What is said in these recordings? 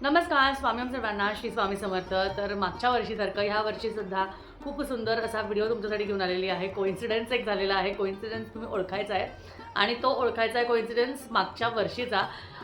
नमस्कार स्वामी सर्वांना श्री स्वामी समर्थ. तर मागच्या वर्षीसारखं ह्या वर्षीसुद्धा खूप सुंदर असा व्हिडिओ तुमच्यासाठी घेऊन आलेली आहे. कोइन्सिडन्स एक झालेला आहे. कोइन्सिडन्स तुम्ही ओळखायचा आहे. आणि तो ओळखायचा आहे कोइन्सिडन्स मागच्या वर्षीचा.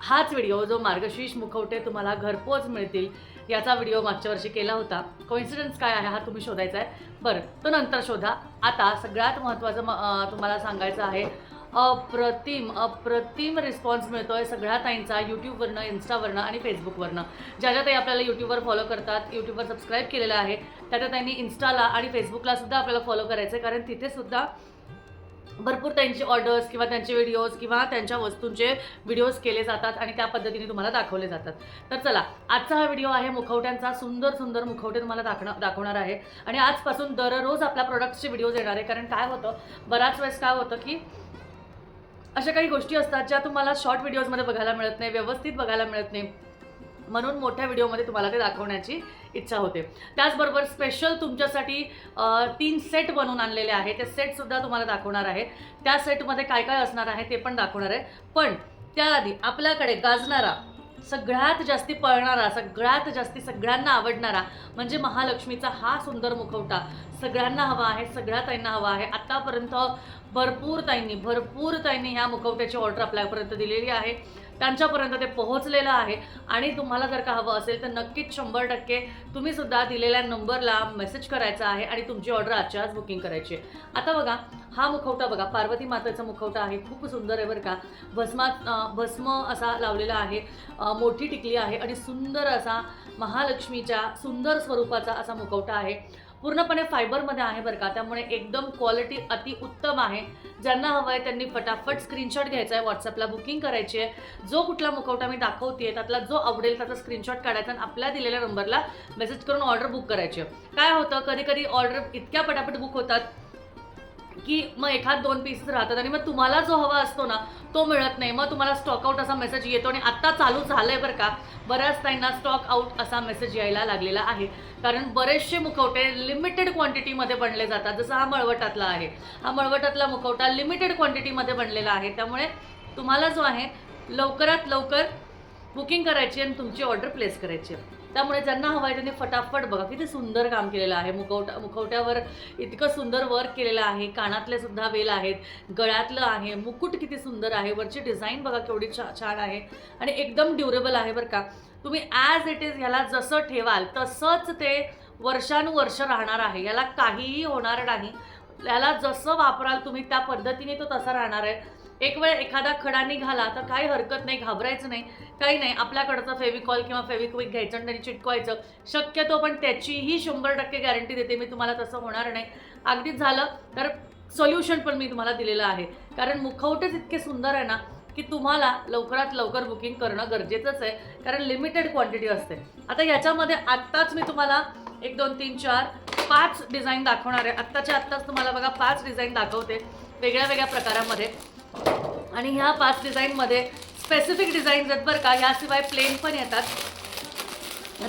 हाच व्हिडिओ जो मार्गशीर्ष मुखवटे तुम्हाला घरपोच मिळतील याचा व्हिडिओ मागच्या वर्षी केला होता. कोइन्सिडन्स काय आहे हा तुम्ही शोधायचा आहे. बरं तो नंतर शोधा. आता सगळ्यात महत्त्वाचं म- तुम्हाला सांगायचं आहे अप्रतिम अप्रतिम रिस्पॉन्स मिळतोय सगळ्या ताईंचा यूट्यूबवरनं इन्स्टावरनं आणि फेसबुकवरनं ज्या ज्या ताई आपल्याला यूट्यूबवर फॉलो करतात यूट्यूबवर सबस्क्राईब केलेलं आहे त्या त्या ताईंनी इन्स्टाला आणि फेसबुकला सुद्धा आपल्याला फॉलो करायचं आहे कारण तिथे सुद्धा भरपूर त्यांची ऑर्डर्स किंवा त्यांचे व्हिडिओज किंवा त्यांच्या वस्तूंचे व्हिडिओज केले जातात आणि त्या पद्धतीने तुम्हाला दाखवले जातात. तर चला आजचा हा व्हिडिओ आहे मुखवट्यांचा. सुंदर सुंदर मुखवटे तुम्हाला दाखणं दाखवणार आहे. आणि आजपासून दररोज आपल्या प्रोडक्ट्सचे व्हिडिओज येणार आहे. कारण काय होतं? बऱ्याच वेळेस काय होतं की अशा काही गोष्टी असतात ज्या तुम्हाला शॉर्ट व्हिडिओजमध्ये बघायला मिळत नाही व्यवस्थित बघायला मिळत नाही. म्हणून मोठ्या व्हिडिओमध्ये तुम्हाला ते दाखवण्याची इच्छा होते. त्याचबरोबर स्पेशल तुमच्यासाठी तीन सेट बनवून आणलेले आहे ते सेटसुद्धा तुम्हाला दाखवणार आहे त्या सेटमध्ये काय काय असणार आहे ते पण दाखवणार आहे. पण त्याआधी आपल्याकडे गाजणारा सगळ्यात जास्ती पळणारा सगळ्यात जास्ती सगळ्यांना आवडणारा म्हणजे महालक्ष्मीचा हा सुंदर मुखवटा. सगळ्यांना हवा आहे सगळ्या ताईंना हवा आहे. आत्तापर्यंत भरपूर ताईंनी भरपूर ताईंनी ह्या मुखवट्याची ऑर्डर आपल्यापर्यंत दिलेली आहे. त्यांच्यापर्यंत ते पोहोचलेलं आहे. आणि तुम्हाला जर का हवं असेल तर नक्कीच शंभर टक्के तुम्ही सुद्धा दिलेल्या नंबरला मेसेज करायचा आहे आणि तुमची ऑर्डर आजच्या आज बुकिंग करायची आहे. आता बघा हा मुखवटा बघा पार्वती मातेचा मुखवटा आहे खूप सुंदर आहे बरं का. भस्मात भस्म असा लावलेला आहे मोठी टिकली आहे आणि सुंदर असा महालक्ष्मीच्या सुंदर स्वरूपाचा असा मुखवटा आहे. पूर्णपणे फायबरमध्ये आहे बरं का त्यामुळे एकदम क्वालिटी अति उत्तम आहे. ज्यांना हवं आहे त्यांनी फटाफट स्क्रीनशॉट घ्यायचा आहे व्हॉट्सअपला बुकिंग करायची आहे. जो कुठला मुखवटा मी दाखवते त्यातला जो आवडेल त्याचा स्क्रीनशॉट काढायचा आणि आपल्या दिलेल्या नंबरला मेसेज करून ऑर्डर बुक करायची आहे. काय होतं कधी कधी ऑर्डर इतक्या पटापट बुक होतात की मग एखाद दोन पीसेस राहतात आणि मग तुम्हाला जो हवा असतो ना तो मिळत नाही. मग तुम्हाला स्टॉक आउट असा मेसेज येतो आणि आत्ता चालू झालं आहे बरं का बऱ्याच त्यांना स्टॉक आउट असा मेसेज यायला लागलेला आहे. कारण बरेचसे मुखवटे लिमिटेड क्वांटिटीमध्ये बनले जातात. जसं हा मळवटातला आहे. हा मळवटातला मुखवटा लिमिटेड क्वांटिटीमध्ये बनलेला आहे. त्यामुळे तुम्हाला जो आहे लवकरात लवकर बुकिंग करायची आणि तुमची ऑर्डर प्लेस करायची आहे. त्यामुळे ज्यांना हवं आहे त्यांनी फटाफट बघा किती सुंदर काम केलेलं आहे. मुखवटा मुखवट्यावर इतकं सुंदर वर्क केलेलं आहे. कानातले सुद्धा वेल आहेत गळ्यातलं आहे. मुकुट किती सुंदर आहे. वरची डिझाईन बघा केवढी छा छान आहे. आणि एकदम ड्युरेबल आहे बरं का. तुम्ही ॲज इट इज ह्याला जसं ठेवाल तसंच ते वर्षानुवर्ष राहणार आहे. याला काहीही होणार नाही. याला जसं वापराल तुम्ही त्या पद्धतीने तो तसा राहणार आहे. एक वेळ एखादा खडा निघाला तर काही हरकत नाही घाबरायचं नाही काही नाही. आपल्याकडचं फेविकॉल किंवा फेविक्विक घ्यायचं आणि त्यांनी चिटकवायचं. शक्यतो पण त्याचीही शंभर टक्के गॅरंटी देते मी तुम्हाला तसं होणार नाही. अगदीच झालं तर सोल्युशन पण मी तुम्हाला दिलेलं आहे. कारण मुखवटेच इतके सुंदर आहे ना की तुम्हाला लवकरात लवकर बुकिंग करणं गरजेचंच आहे. कारण लिमिटेड क्वांटिटी असते. आता याच्यामध्ये आत्ताच मी तुम्हाला एक दोन तीन चार पाच डिझाईन दाखवणार आहे. आत्ताच्या आत्ताच तुम्हाला बघा पाच डिझाईन दाखवते. वेगळ्या वेगळ्या प्रकारामध्ये. आणि ह्या पाच डिझाईनमध्ये स्पेसिफिक डिझाईन्स आहेत बरं का. ह्याशिवाय प्लेन पण येतात.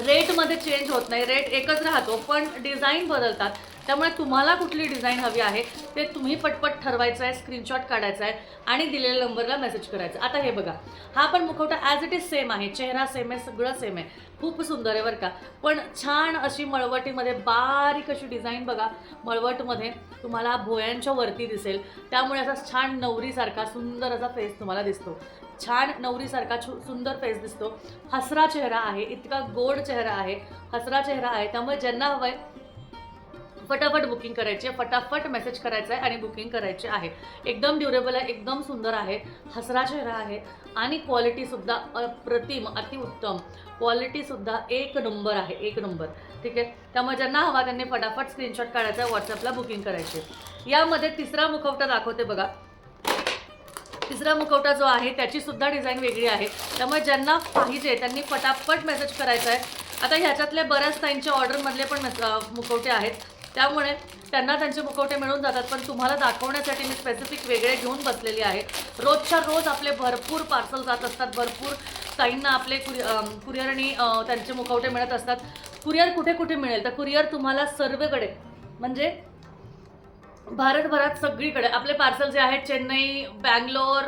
रेटमध्ये चेंज होत नाही. रेट एकच राहतो पण डिझाईन बदलतात. त्यामुळे तुम्हाला कुठली डिझाईन हवी आहे ते तुम्ही पटपट ठरवायचं आहे स्क्रीनशॉट काढायचा आहे आणि दिलेल्या नंबरला मेसेज करायचा आता हे बघा हा पण मुखवटा ॲज इट इज सेम आहे. चेहरा सेम आहे सगळं सेम आहे. खूप सुंदर आहे बरं का. पण छान अशी मळवटीमध्ये बारीक अशी डिझाईन बघा. मळवटमध्ये तुम्हाला भोयांच्या वरती दिसेल. त्यामुळे असा छान नवरीसारखा सुंदर असा फेस तुम्हाला दिसतो. छान नवरीसारखा छु सुंदर फेस दिसतो. हसरा चेहरा आहे इतका गोड चेहरा आहे. हसरा चेहरा आहे. त्यामुळे ज्यांना हवं आहे फटाफट बुकिंग करायची आहे फटाफट मेसेज करायचा आहे आणि बुकिंग करायची आहे. एकदम ड्युरेबल आहे एकदम सुंदर आहे हसरा चेहरा आहे आणि क्वालिटीसुद्धा अप्रतिम अतिउत्तम. क्वालिटीसुद्धा एक नंबर आहे एक नंबर ठीक आहे? त्यामुळे ज्यांना हवा त्यांनी फटाफट स्क्रीनशॉट काढायचा आहे व्हॉट्सअपला बुकिंग करायची आहे. यामध्ये तिसरा मुखवटा दाखवते बघा. तिसरा मुखवटा जो आहे त्याची सुद्धा डिझाईन वेगळी आहे. त्यामुळे ज्यांना पाहिजे त्यांनी फटाफट मेसेज करायचा आहे. आता ह्याच्यातल्या बऱ्याच त्यांच्या ऑर्डरमधले पण मेस- मुखवटे आहेत. त्यामुळे त्यांना त्यांचे मुखवटे मिळून जातात पण तुम्हाला दाखवण्यासाठी मी स्पेसिफिक वेगळे घेऊन बसलेली आहे. रोजच्या रोज आपले भरपूर पार्सल जात असतात भरपूर काहींना आपले कुरि कुरिअरनी त्यांचे मुखवटे मिळत असतात. कुरिअर कुठे कुठे मिळेल? तर कुरिअर तुम्हाला सर्वेकडे म्हणजे भारतभरात सगळीकडे. आपले पार्सल जे आहेत चेन्नई बँगलोर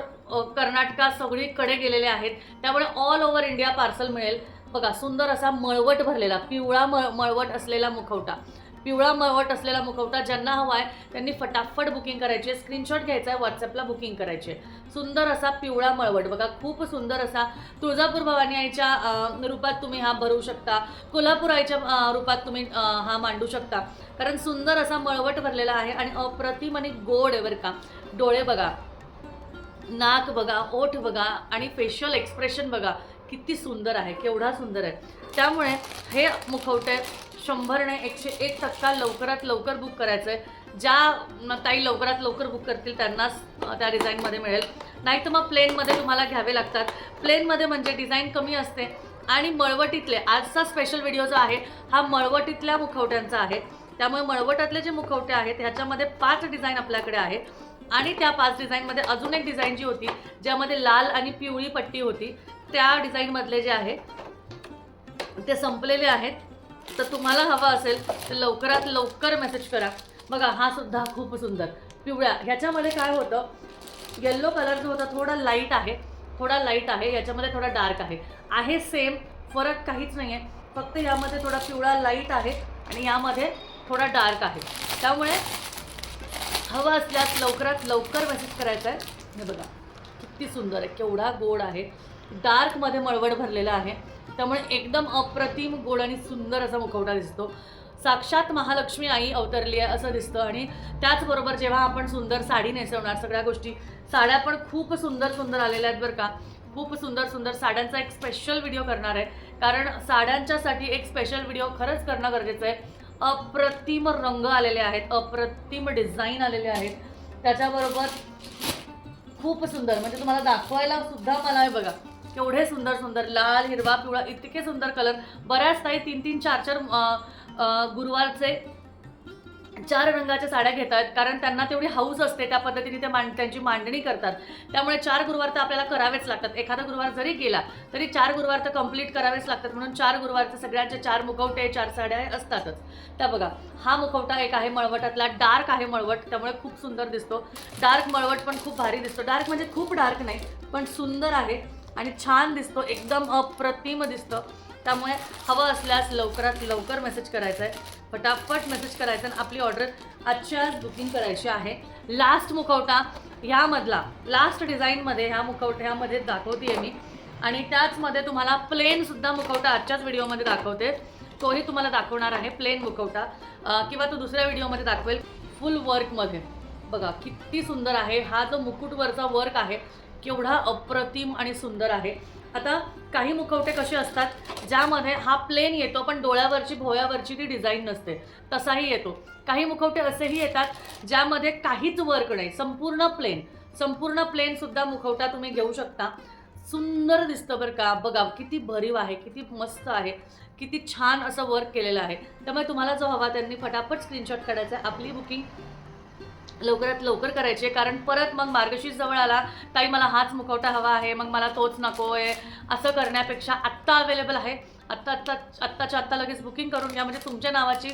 कर्नाटका सगळीकडे गेलेले आहेत. त्यामुळे ऑल ओव्हर इंडिया पार्सल मिळेल. बघा सुंदर असा मळवट भरलेला पिवळा मळ मळवट असलेला मुखवटा. पिवळा मळवट असलेला मुखवटा ज्यांना हवा आहे त्यांनी फटाफट बुकिंग करायची. आहे स्क्रीनशॉट घ्यायचा आहे व्हॉट्सअपला बुकिंग करायची आहे. सुंदर असा पिवळा मळवट. बघा खूप सुंदर असा तुळजापूर भवानी आईच्या रूपात तुम्ही हा भरू शकता. कोल्हापूर आईच्या रूपात तुम्ही हा मांडू शकता. कारण सुंदर असा मळवट भरलेला आहे आणि अप्रतिम आणि गोड आहे बरं का. डोळे बघा नाक बघा ओठ बघा आणि फेशियल एक्सप्रेशन बघा. किती सुंदर आहे केवढा सुंदर आहे. त्यामुळे हे मुखवटे शंभरने एकशे एक टक्का लवकरात लवकर बुक करायचं आहे ज्या ताई लवकरात लवकर बुक करतील त्यांनाच त्या डिझाईनमध्ये मिळेल. नाही तर मग प्लेनमध्ये तुम्हाला घ्यावे लागतात. प्लेनमध्ये म्हणजे डिझाईन कमी असते. आणि मळवटीतले आजचा स्पेशल व्हिडिओ जो आहे हा मळवटीतल्या मुखवट्यांचा आहे. त्यामुळे मळवटातले जे मुखवटे आहेत ह्याच्यामध्ये पाच डिझाईन आपल्याकडे आहेत. आणि त्या पाच डिझाईनमध्ये अजून एक डिझाईन जी होती ज्यामध्ये लाल आणि पिवळी पट्टी होती त्या डिझाईनमधले जे आहे ते संपलेले आहेत. तर तुम्हाला हवा असेल तर लवकरात लवकर मेसेज करा. बघा हा सुद्धा खूप सुंदर. पिवळ्या. ह्याच्यामध्ये काय होतं? येल्लो कलर जो होता थोडा लाइट आहे. थोडा लाइट आहे. याच्यामध्ये थोडा डार्क आहे. आहे सेम फरक काहीच नाही आहे फक्त यामध्ये थोडा पिवळा लाइट आहे आणि यामध्ये थोडा डार्क आहे. त्यामुळे हवं असल्यास लवकरात लवकर मेसेज करायचा आहे हे बघा किती सुंदर आहे. केवढा गोड आहे. डार्कमध्ये मळवड भरलेला आहे. त्यामुळे एकदम अप्रतिम गोड आणि सुंदर असा मुखवटा दिसतो. साक्षात महालक्ष्मी आई अवतरली आहे असं दिसतं आणि त्याचबरोबर जेव्हा आपण सुंदर साडी नेसवणार सगळ्या गोष्टी साड्या पण खूप सुंदर सुंदर आलेल्या आहेत बरं का. खूप सुंदर सुंदर साड्यांचा एक स्पेशल व्हिडिओ करणार आहे. कारण साड्यांच्यासाठी एक स्पेशल व्हिडिओ खरंच करणं गरजेचं आहे. अप्रतिम रंग आलेले आहेत अप्रतिम डिझाईन आलेले आहेत. त्याच्याबरोबर खूप सुंदर म्हणजे तुम्हाला दाखवायला सुद्धा मला आहे बघा. एवढे सुंदर सुंदर लाल हिरवा पिवळा इतके सुंदर कलर बऱ्याच ताई तीन तीन चार चार गुरुवारचे चार रंगाच्या साड्या घेत आहेत. कारण त्यांना तेवढी हाऊस असते त्या पद्धतीने ते मांड त्यांची मांडणी करतात. त्यामुळे चार गुरुवार तर आपल्याला करावेच लागतात. एखादा गुरुवार जरी गेला तरी चार गुरुवार तर कंप्लीट करावेच लागतात. म्हणून चार गुरुवारचे सगळ्यांचे चार मुखवटे चार साड्या असतातच. त्या बघा हा मुखवटा एक आहे मळवटातला. डार्क आहे मळवट त्यामुळे खूप सुंदर दिसतो. डार्क मळवट पण खूप भारी दिसतो. डार्क म्हणजे खूप डार्क नाही पण सुंदर आहे. आणि छान दिसतो एकदम अप्रतिम दिसतं. त्यामुळे हवं असल्यास लवकरात लवकर मेसेज करायचा आहे. फटाफट मेसेज करायचा आणि आपली ऑर्डर आजच्या बुकिंग करायची आहे. लास्ट मुखवटा ह्यामधला लास्ट डिझाईनमध्ये ह्या मुखवट्यामध्ये दाखवते मी. आणि त्याचमध्ये तुम्हाला प्लेनसुद्धा मुखवटा आजच्याच व्हिडिओमध्ये दाखवते. तोही तुम्हाला दाखवणार आहे प्लेन मुखवटा. किंवा तो दुसऱ्या व्हिडिओमध्ये दाखवेल फुल वर्कमध्ये बघा किती सुंदर आहे. हा जो मुकुटवरचा वर्क आहे केवढा अप्रतिम आणि सुंदर आहे. आता काही मुखवटे कसे असतात? ज्यामध्ये हा प्लेन येतो पण डोळ्यावरची भोयावरची ती डिझाईन नसते. तसाही येतो. काही मुखवटे असेही येतात ज्यामध्ये काहीच वर्क नाही. संपूर्ण प्लेन संपूर्ण प्लेन सुद्धा मुखवटा तुम्ही घेऊ शकता. सुंदर दिसतं बरं का. बघा किती भरीव आहे किती मस्त आहे किती छान असं वर्क केलेलं आहे. त्यामुळे तुम्हाला जो हवा त्यांनी फटाफट स्क्रीनशॉट काढायचा आहे. आपली बुकिंग लवकरात लवकर करायचे कारण परत मग मार्गशीर्ष जवळ आला ताई मला हाच मुखवटा हवा आहे मग मला तोच नको आहे असं करण्यापेक्षा आत्ता अवेलेबल आहे. आत्ता आत्ता आत्ताच्या आत्ता लगेच बुकिंग करून घ्या म्हणजे तुमच्या नावाची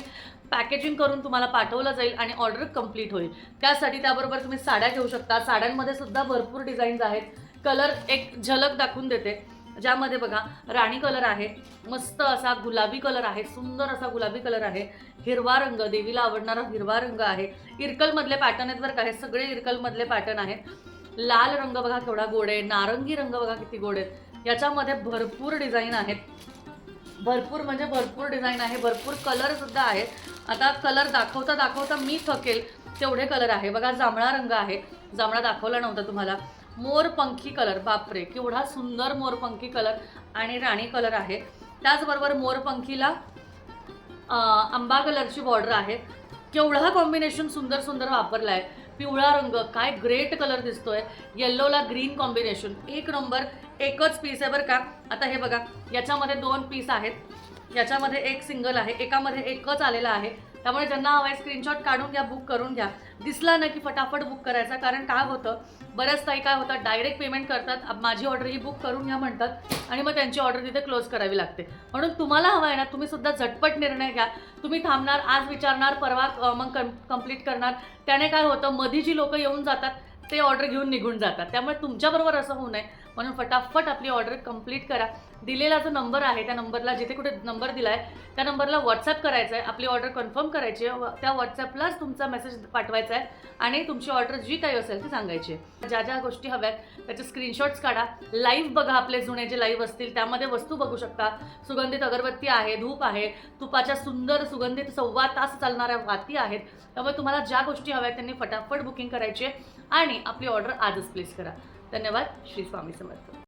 पॅकेजिंग करून तुम्हाला पाठवलं जाईल आणि ऑर्डर कंप्लीट होईल. त्यासाठी त्याबरोबर तुम्ही साड्या घेऊ शकता. साड्यांमध्ये सुद्धा भरपूर डिझाईन्स आहेत. कलर एक झलक दाखवून देते. ज्यामध्ये बघा राणी कलर आहे मस्त असा गुलाबी कलर आहे सुंदर असा गुलाबी कलर आहे हिरवा रंग देवीला आवडणारा हिरवा रंग आहे. इरकलमधले पॅटर्न आहेत बरं का हे सगळे इरकलमधले पॅटर्न आहेत. लाल रंग बघा केवढा गोड आहे नारंगी रंग बघा किती गोड आहेत. याच्यामध्ये भरपूर डिझाईन आहेत. भरपूर म्हणजे भरपूर डिझाईन आहे भरपूर कलरसुद्धा आहेत. आता कलर दाखवता दाखवता मी थकेल तेवढे कलर आहे. बघा जांभळा रंग आहे. जांभळा दाखवला नव्हता तुम्हाला. मोरपंखी कलर बापरे केवढा सुंदर मोरपंखी कलर आणि राणी कलर आहे. त्याचबरोबर मोरपंखीला आंबा कलरची बॉर्डर आहे. केवढा कॉम्बिनेशन सुंदर सुंदर वापरला आहे पिवळा रंग काय ग्रेट कलर दिसतोय. येल्लोला ग्रीन कॉम्बिनेशन एक नंबर एकच पीस आहे बरं का. आता हे बघा याच्यामध्ये दोन पीस आहेत. याच्यामध्ये एक सिंगल आहे. एकामध्ये एकच आलेला आहे. त्यामुळे ज्यांना हवं आहे स्क्रीनशॉट काढून घ्या बुक करून घ्या. दिसला ना की फटाफट बुक करायचा कारण काय होतं बऱ्याच ताई काय होतं डायरेक्ट पेमेंट करतात माझी ऑर्डर ही बुक करून घ्या म्हणतात आणि मग त्यांची ऑर्डर तिथे क्लोज करावी लागते. म्हणून तुम्हाला हवं आहे ना तुम्ही सुद्धा झटपट निर्णय घ्या. तुम्ही थांबणार आज विचारणार परवा मग कं कंप्लीट करणार. त्याने काय होतं मधी जी लोक येऊन जातात ते ऑर्डर घेऊन निघून जातात. त्यामुळे तुमच्याबरोबर असं होऊ नये. म्हणून फटाफट आपली ऑर्डर कंप्लीट करा. दिलेला जो नंबर आहे त्या नंबरला जिथे कुठे नंबर दिला आहे त्या नंबरला व्हॉट्सअप करायचा आहे आपली ऑर्डर कन्फर्म करायची आहे. त्या व्हॉट्सअपलाच तुमचा मेसेज पाठवायचा आहे आणि तुमची ऑर्डर जी काही असेल ती सांगायची आहे. ज्या ज्या गोष्टी हव्यात त्याचे स्क्रीनशॉट्स काढा. लाईव्ह बघा आपले जुने जे लाईव्ह असतील त्यामध्ये वस्तू बघू शकता. सुगंधित अगरबत्ती आहे धूप आहे. तुपाच्या सुंदर सुगंधित सव्वा तास चालणाऱ्या वाती आहेत. त्यामुळे तुम्हाला ज्या गोष्टी हव्यात त्यांनी फटाफट बुकिंग करायची आहे आणि आपली ऑर्डर आजच प्लेस करा. धन्यवाद. श्री स्वामी समर्थ.